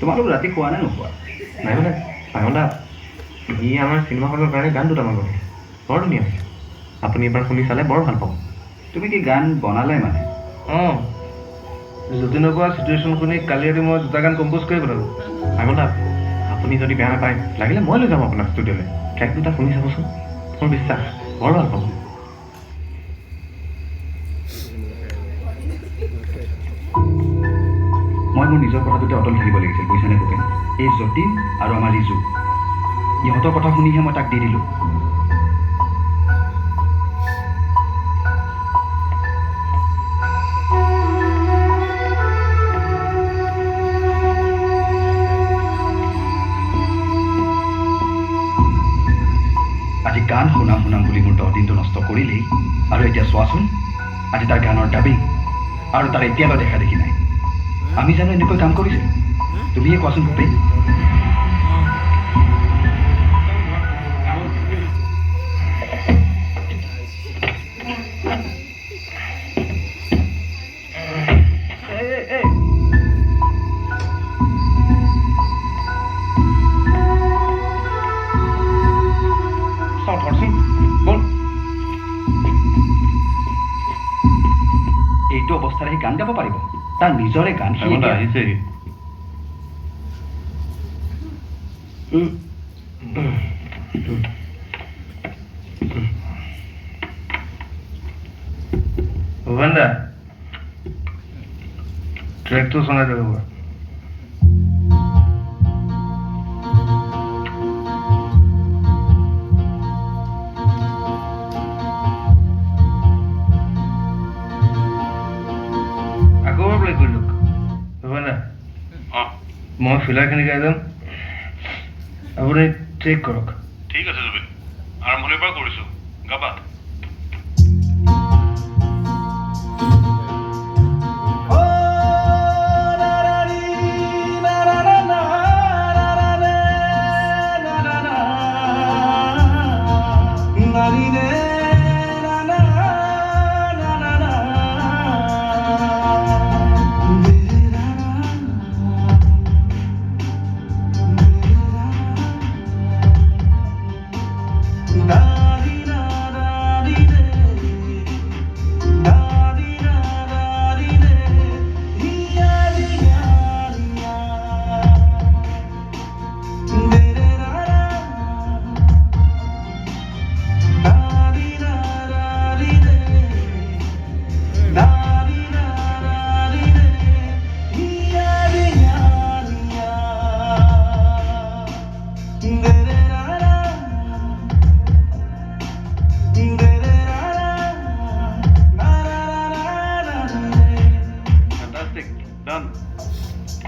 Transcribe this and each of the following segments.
তোমালোক ৰাতি খোৱা নে নোখোৱা? নাই মানে পাগলা সি আমাৰ চিনেমাখনৰ কাৰণে গান দুটামান বনাইছে বৰ ধুনীয়া। হৈছে আপুনি এবাৰ শুনি চালে বৰ ভাল পাব। তুমি কি গান বনালে মানে? অঁ। যতীনৰ পৰা চিটুৱেশ্যন শুনি কালি ৰাতি মই দুটা গান কম্প'জ কৰি পেলালোঁ। পাগলা আপুনি যদি বেয়া নাপায় লাগিলে মই লৈ যাম আপোনাৰ ষ্টুডিঅ'লৈ ট্ৰেক দুটা শুনি চাবচোন। মোৰ বিশ্বাস বৰ ভাল পাব। মই মোৰ নিজৰ কথাটোতে অটল থাকিব লাগিছিল, বুজিছানে ভূপেন এই যতীন আৰু আমাৰ ৰিজু। ইহঁতৰ কথা শুনিহে মই তাক দি দিলোঁ। আজি গান শুনাম শুনাম বুলি মোৰ দহ দিনটো নষ্ট কৰিলেই, আৰু এতিয়া চোৱাচোন, আজি তাৰ গানৰ ডাবিং আৰু তাৰ এতিয়ালৈ দেখা দেখি নাই। আমি জানো এনেকৈ কাম কৰিছে? তুমিয়ে কোৱাচোন ভূপেন এইটো অৱস্থাত সি গান গাব পাৰিব। তাৰ নিজৰে গান সি এতিয়া- আহিছে ভূপেন দা ট্ৰেকটো চলাই দিব বাৰু আকৌ হবে না মা গাই যাম আপুনি ট্ৰেক কৰক। ঠিক আছে, জুবিন। আৰম্ভণিৰ পৰা কৰিছো। গাবা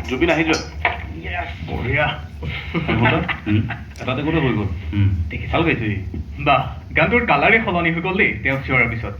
জুবিন আহি যোৱা বঢ়িয়া। এটাতে কোনে হৈ গ'ল। ভালো গাইছে বাহ গানটোৰ কালাৰে সলনি হৈ গ'ল দেই তেওঁ চিঞৰাৰ পিছত।